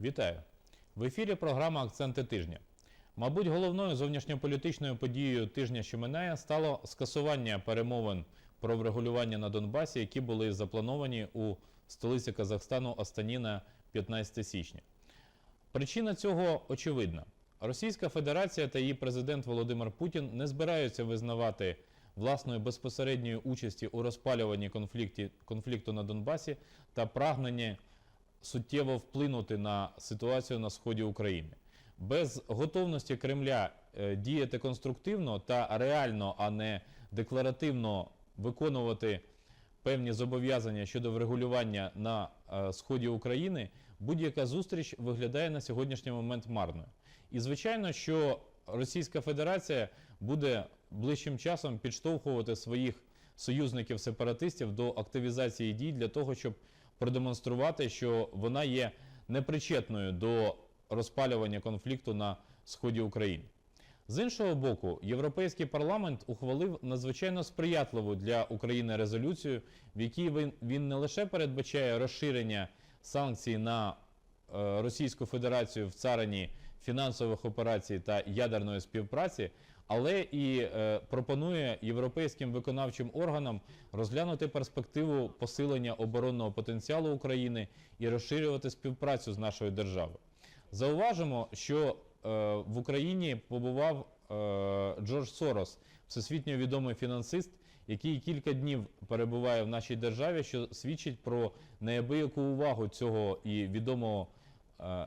Вітаю! В ефірі програма Акценти тижня. Мабуть, головною зовнішньополітичною подією тижня, що минає, стало скасування перемовин про врегулювання на Донбасі, які були заплановані у столиці Казахстану Астані на 15 січня. Причина цього очевидна. Російська Федерація та її президент Володимир Путін не збираються визнавати власної безпосередньої участі у розпалюванні конфлікті, конфлікту на Донбасі та прагнення суттєво вплинути на ситуацію на сході України. Без готовності Кремля е, діяти конструктивно та реально, а не декларативно виконувати певні зобов'язання щодо врегулювання на е, сході України, будь-яка зустріч виглядає на сьогоднішній момент марною. І звичайно, що Російська Федерація буде ближчим часом підштовхувати своїх союзників-сепаратистів до активізації дій для того, щоб продемонструвати, що вона є непричетною до розпалювання конфлікту на сході України. З іншого боку, Європейський парламент ухвалив надзвичайно сприятливу для України резолюцію, в якій він, не лише передбачає розширення санкцій на е, Російську Федерацію в царині фінансових операцій та ядерної співпраці, але і е, пропонує європейським виконавчим органам розглянути перспективу посилення оборонного потенціалу України і розширювати співпрацю з нашою державою. Зауважимо, що е, в Україні побував е, Джордж Сорос, всесвітньо відомий фінансист, який кілька днів перебуває в нашій державі, що свідчить про неабияку увагу цього і відомого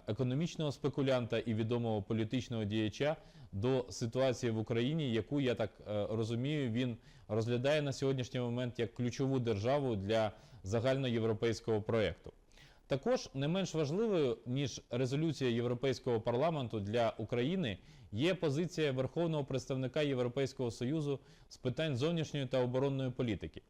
економічного спекулянта і відомого політичного діяча до ситуації в Україні, яку я так е, розумію, він розглядає на сьогоднішній момент як ключову державу для загальноєвропейського проєкту. Також не менш важливою ніж резолюція Європейського парламенту для України є позиція Верховного представника Європейського союзу з питань зовнішньої та оборонної політики.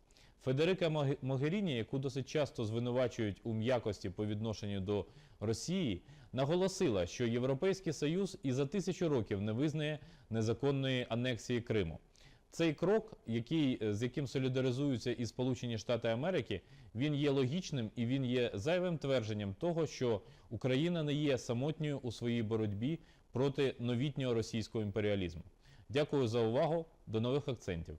Федерика Могеріні, яку досить часто звинувачують у м'якості по відношенню до Росії, наголосила, що Європейський Союз і за тисячу років не визнає незаконної анексії Криму. Цей крок, який, е, з яким солідаризуються і Сполучені Штати Америки, він є логічним і він є зайвим твердженням того, що Україна не є самотньою у своїй боротьбі проти новітнього російського імперіалізму. Дякую за увагу. До нових акцентів.